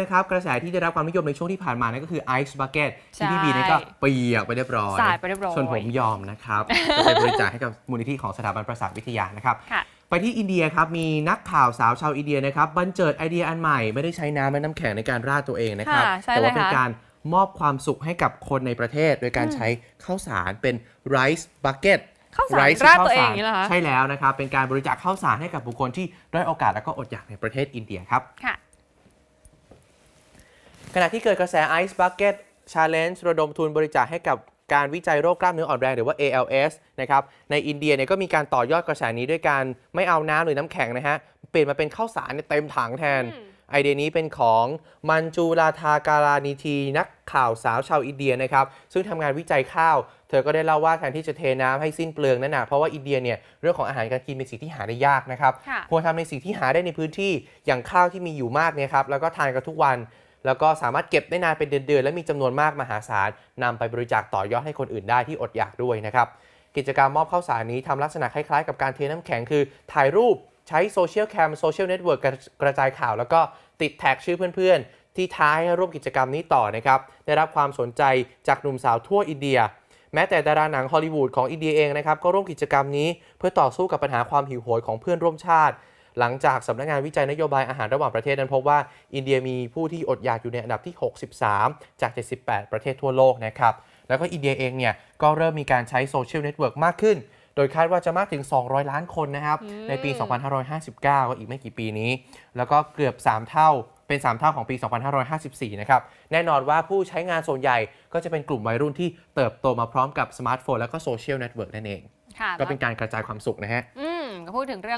นะครับกระแสที่ได้รับความนิยมในช่วงที่ผ่านมานั่นก็คือ Ice Bucket ใช่ที่พี่บีเนี่ยก็เปียกไปเรียบร้อย สายไปเรียบร้อย ส่วนผมยอมนะครับจะไปบริจาคให้กับมูลนิธิของสถาบันประสาทวิทยานะครับ ค่ะ ไปที่อินเดียครับ มีนักข่าวสาวชาวอินเดียนะครับบันเจิดไอเดียอันใหม่ไม่ได้ใช้น้ำและน้ำแข็งในการราดตัวเองนะครับ ค่ะใช่แต่ว่าเลยเป็นค่ะการมอบความสุขให้กับคนในประเทศ โดยการอืมใช้ข้าวสารเป็นไรซ์บักเก็ตข้าวสาร Rice ราดข้ตัวเองสอย่างนี้เหรอคะ ใช่แล้วนะครับเป็นการบริจาคข้าวสารให้กับบุคคลที่ด้อยโอกาสและก็อดอยากในประเทศอินเดียครับ ค่ะ ขณะที่เกิดกระแส Ice Bucket Challenge ระดมทุนบริจาคให้กับการวิจัยโรคกล้ามเนื้ออ่อนแรงหรือว่า ALS นะครับ ในอินเดียเนี่ยก็มีการต่อยอดกระแสนี้ด้วยการไม่เอาน้ำหรือน้ำแข็งนะฮะ เปลี่ยนมาเป็นข้าวสารเนี่ยเต็มถังแทนอืมไอเดียนี้เป็นของมันจูราธาการานิทีนักข่าวสาวชาวอินเดียนะครับ ซึ่งทำงานวิจัยข้าว เธอก็ได้เล่าว่าแทนที่จะเทน้ำให้สิ้นเปลืองนั่นนะเพราะว่าอินเดียเนี่ยเรื่องของอาหารการกินเป็นสิ่งที่หาได้ยากนะครับค่ะควรทำในสิ่งที่หาได้ในพื้นที่อย่างข้าวที่มีอยู่มากเนี่ยครับแล้วก็ทานกันทุกวัน แล้วก็สามารถเก็บได้นานเป็นเดือนๆและมีจำนวนมากมหาศาลนำไปบริจาคต่อยอดให้คนอื่นได้ที่อดอยากด้วยนะครับกิจกรรมมอบข้าวสารนี้ทำลักษณะคล้ายๆ กับการเทน้ำแข็งคือ ถ่ายรูปใช้โซเชียลแคมโซเชียลเน็ตเวิร์กกระจายข่าว แล้วก็ติดแท็กชื่อเพื่อนๆ ที่ท้ายให้ร่วมกิจกรรมนี้ต่อนะครับ ได้รับความสนใจจากหนุ่มสาวทั่วอินเดีย แม้แต่ดาราหนังฮอลลีวูดของอินเดียเองนะครับ ก็ร่วมกิจกรรมนี้เพื่อต่อสู้กับปัญหาความหิวโหยของเพื่อนร่วมชาติ หลังจากสำนักงานวิจัยนโยบายอาหารระหว่างประเทศนั้นพบว่า อินเดียมีผู้ที่อดอยากอยู่ในอันดับที่ 63 จาก 78 ประเทศทั่วโลกนะครับแล้วก็อินเดียเองเนี่ยก็เริ่มมีการใช้โซเชียลเน็ตเวิร์กมากขึ้น โดยคาดว่าจะมากถึง 200 ล้านคนนะครับอืมในปี 2559 ก็อีกไม่กี่ปีนี้ แล้วก็เกือบ 3 เท่าเป็น 3 เท่าของปี 2554 นะครับ แน่นอนว่าผู้ใช้งานส่วนใหญ่ก็จะเป็นกลุ่มวัยรุ่นที่เติบโตมาพร้อมกับสมาร์ทโฟน แล้วก็โซเชียลเน็ตเวิร์กนั่นเองค่ะก็เป็นการกระจายความสุขนะฮะ อืม ก็พูดถึงเรื่อง